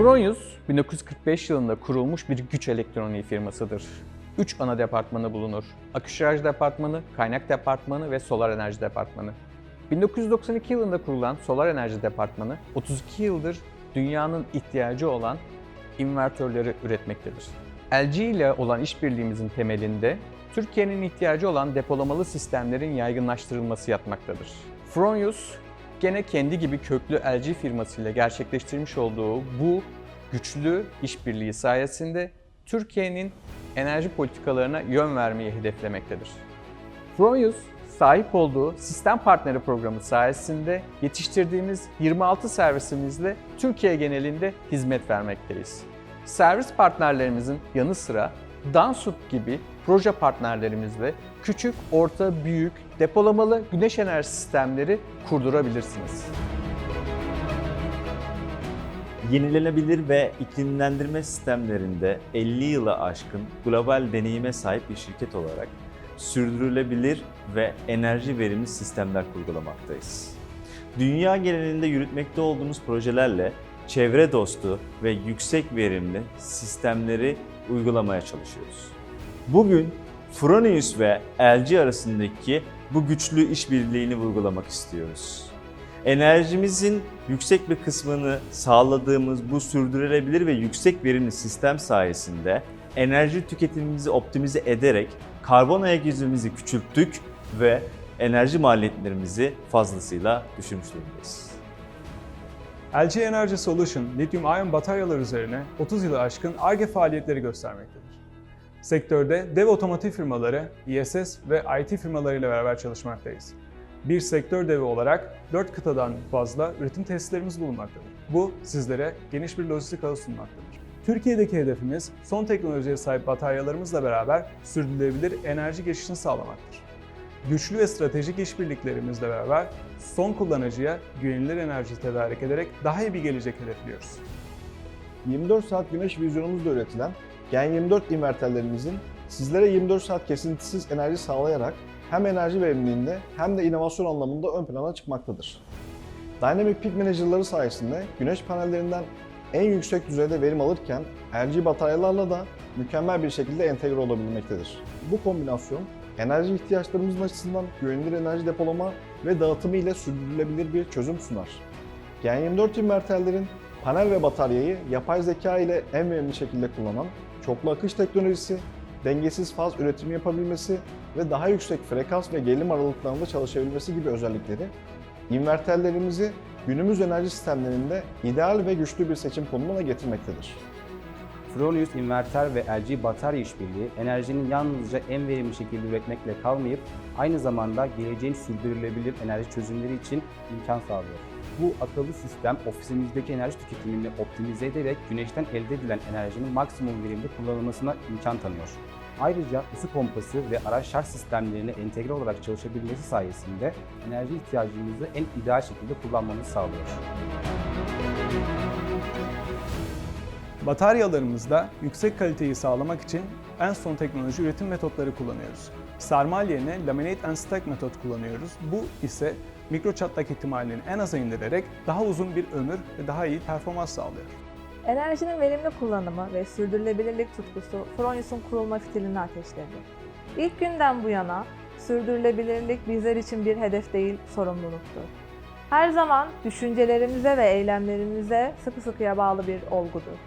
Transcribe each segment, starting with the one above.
Fronius 1945 yılında kurulmuş bir güç elektroniği firmasıdır. Üç ana departmanı bulunur. Akışaj departmanı, kaynak departmanı ve solar enerji departmanı. 1992 yılında kurulan solar enerji departmanı 32 yıldır dünyanın ihtiyacı olan invertörleri üretmektedir. LG ile olan işbirliğimizin temelinde Türkiye'nin ihtiyacı olan depolamalı sistemlerin yaygınlaştırılması yatmaktadır. Fronius gene kendi gibi köklü LG firmasıyla gerçekleştirmiş olduğu bu güçlü işbirliği sayesinde Türkiye'nin enerji politikalarına yön vermeyi hedeflemektedir. Fronius, sahip olduğu sistem partneri programı sayesinde yetiştirdiğimiz 26 servisimizle Türkiye genelinde hizmet vermekteyiz. Servis partnerlerimizin yanı sıra Dansuk gibi proje partnerlerimizle küçük, orta, büyük depolamalı güneş enerji sistemleri kurdurabilirsiniz. Yenilenebilir ve iklimlendirme sistemlerinde 50 yıla aşkın global deneyime sahip bir şirket olarak sürdürülebilir ve enerji verimli sistemler kurgulamaktayız. Dünya genelinde yürütmekte olduğumuz projelerle çevre dostu ve yüksek verimli sistemleri uygulamaya çalışıyoruz. Bugün Fronius ve LG arasındaki bu güçlü işbirliğini vurgulamak istiyoruz. Enerjimizin yüksek bir kısmını sağladığımız bu sürdürülebilir ve yüksek verimli sistem sayesinde enerji tüketimimizi optimize ederek karbon ayak izimizi küçülttük ve enerji maliyetlerimizi fazlasıyla düşürmüş durumdayız. LG Energy Solution, lityum iyon bataryalar üzerine 30 yılı aşkın ARGE faaliyetleri göstermektedir. Sektörde dev otomotiv firmaları, ISS ve IT firmalarıyla beraber çalışmaktayız. Bir sektör devi olarak 4 kıtadan fazla üretim tesislerimiz bulunmaktadır. Bu sizlere geniş bir lojistik ağı sunmaktadır. Türkiye'deki hedefimiz son teknolojiye sahip bataryalarımızla beraber sürdürülebilir enerji geçişini sağlamaktır. Güçlü ve stratejik işbirliklerimizle beraber son kullanıcıya güvenilir enerji tedarik ederek daha iyi bir gelecek hedefliyoruz. 24 saat güneş vizyonumuzla üretilen Gen 24 inverterlerimizin sizlere 24 saat kesintisiz enerji sağlayarak hem enerji verimliliğinde hem de inovasyon anlamında ön plana çıkmaktadır. Dynamic Peak Manager'ları sayesinde güneş panellerinden en yüksek düzeyde verim alırken LG bataryalarla da mükemmel bir şekilde entegre olabilmektedir. Bu kombinasyon enerji ihtiyaçlarımızın açısından güvenilir enerji depolama ve dağıtımı ile sürdürülebilir bir çözüm sunar. Gen 24 inverterlerin panel ve bataryayı yapay zeka ile en verimli şekilde kullanan çoklu akış teknolojisi, dengesiz faz üretimi yapabilmesi ve daha yüksek frekans ve gerilim aralıklarında çalışabilmesi gibi özellikleri inverterlerimizi günümüz enerji sistemlerinde ideal ve güçlü bir seçim konumuna getirmektedir. Fronius inverter ve LG batarya işbirliği enerjinin yalnızca en verimli şekilde üretmekle kalmayıp aynı zamanda geleceğin sürdürülebilir enerji çözümleri için imkan sağlıyor. Bu akıllı sistem ofisimizdeki enerji tüketimini optimize ederek güneşten elde edilen enerjinin maksimum verimde kullanılmasına imkan tanıyor. Ayrıca ısı pompası ve araç şarj sistemlerine entegre olarak çalışabilmesi sayesinde enerji ihtiyacımızı en ideal şekilde kullanmamızı sağlıyor. Bataryalarımızda yüksek kaliteyi sağlamak için en son teknoloji üretim metotları kullanıyoruz. Sarmal yerine laminate and stack metot kullanıyoruz. Bu ise mikro çatlak ihtimalini en aza indirerek daha uzun bir ömür ve daha iyi performans sağlıyor. Enerjinin verimli kullanımı ve sürdürülebilirlik tutkusu Fronius'un kurulma fitilini ateşledi. İlk günden bu yana sürdürülebilirlik bizler için bir hedef değil, sorumluluktur. Her zaman düşüncelerimize ve eylemlerimize sıkı sıkıya bağlı bir olgudur.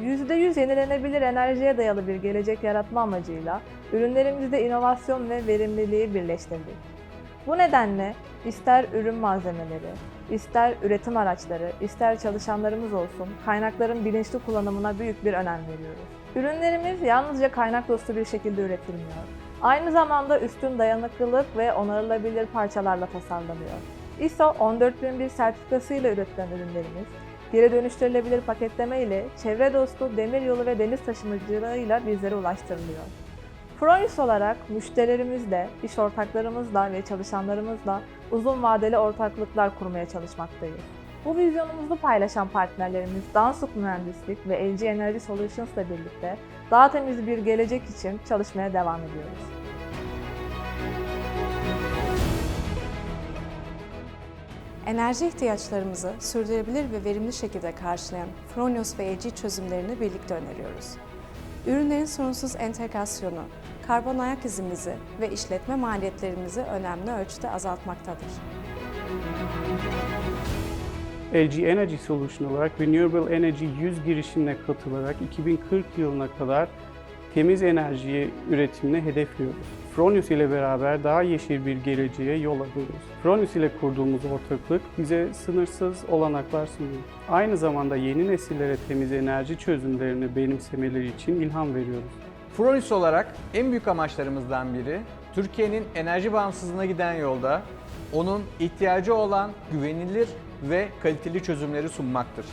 %100 yenilenebilir enerjiye dayalı bir gelecek yaratma amacıyla ürünlerimizde inovasyon ve verimliliği birleştirdik. Bu nedenle ister ürün malzemeleri, ister üretim araçları, ister çalışanlarımız olsun kaynakların bilinçli kullanımına büyük bir önem veriyoruz. Ürünlerimiz yalnızca kaynak dostu bir şekilde üretilmiyor. Aynı zamanda üstün dayanıklılık ve onarılabilir parçalarla tasarlanıyor. ISO 14001 sertifikasıyla üretilen ürünlerimiz geri dönüştürülebilir paketleme ile çevre dostu demir yolu ve deniz taşımacılığıyla bizlere ulaştırılıyor. Fronius olarak müşterilerimizle, iş ortaklarımızla ve çalışanlarımızla uzun vadeli ortaklıklar kurmaya çalışmaktayız. Bu vizyonumuzu paylaşan partnerlerimiz Dansuk Mühendislik ve LG Energy Solutions ile birlikte daha temiz bir gelecek için çalışmaya devam ediyoruz. Enerji ihtiyaçlarımızı sürdürülebilir ve verimli şekilde karşılayan Fronius ve LG çözümlerini birlikte öneriyoruz. Ürünlerin sorunsuz entegrasyonu, karbon ayak izimizi ve işletme maliyetlerimizi önemli ölçüde azaltmaktadır. LG Energy Solution olarak Renewable Energy 100 girişimine katılarak 2040 yılına kadar temiz enerji üretimini hedefliyoruz. Fronius ile beraber daha yeşil bir geleceğe yol alıyoruz. Fronius ile kurduğumuz ortaklık bize sınırsız olanaklar sunuyor. Aynı zamanda yeni nesillere temiz enerji çözümlerini benimsemeleri için ilham veriyoruz. Fronius olarak en büyük amaçlarımızdan biri Türkiye'nin enerji bağımsızlığına giden yolda onun ihtiyacı olan güvenilir ve kaliteli çözümleri sunmaktır.